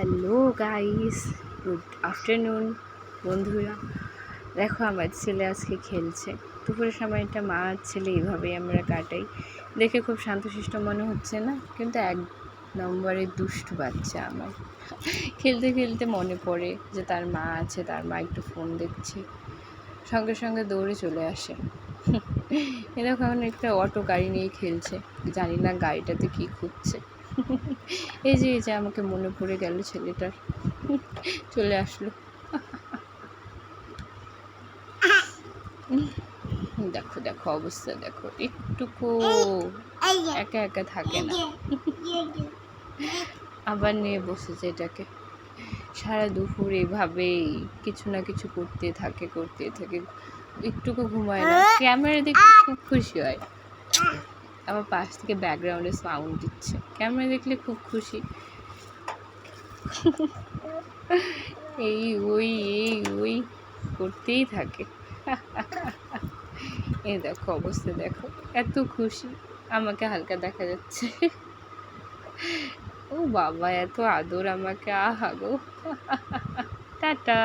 Hello guys, good afternoon বন্ধুরা। দেখো আমার ছেলে আজকে খেলছে। দুপুরের সময়টা মা আর ছেলে এইভাবেই আমরা কাটাই। দেখে খুব শান্তশিষ্ট মনে হচ্ছে না, কিন্তু এক নম্বরে দুষ্টু বাচ্চা আমার। খেলতে খেলতে মনে পড়ে যে তার মা আছে, তার মা একটু ফোন দেখছে। সঙ্গে সঙ্গে দৌড়ে চলে আসে। এরকম একটা অটো গাড়ি নিয়ে খেলছে। জানি না গাড়িটাতে কী খুঁজছে। এই যে এই যে আমাকে মনে পড়ে গেল ছেলেটার। চলে আসলো। দেখো দেখো অবস্থা, দেখো। একটুকু একা একা থাকে না। আবার নিয়ে বসেছে এটাকে। সারা দুপুর এভাবেই কিছু না কিছু করতে থাকে করতে থাকে। একটুকু ঘুমায় না। ক্যামেরা দেখে খুব খুশি হয়। আমার পাশ থেকে ব্যাকগ্রাউন্ডে সাউন্ড দিচ্ছে। ক্যামেরা দেখলে খুব খুশি। এই ওই এই ওই, করতেই থাকে। এই দেখো অবস্থা দেখো, এত খুশি। আমাকে হালকা দেখা যাচ্ছে। ও বাবা, এত আদর আমাকে, আহা গো। টাটা।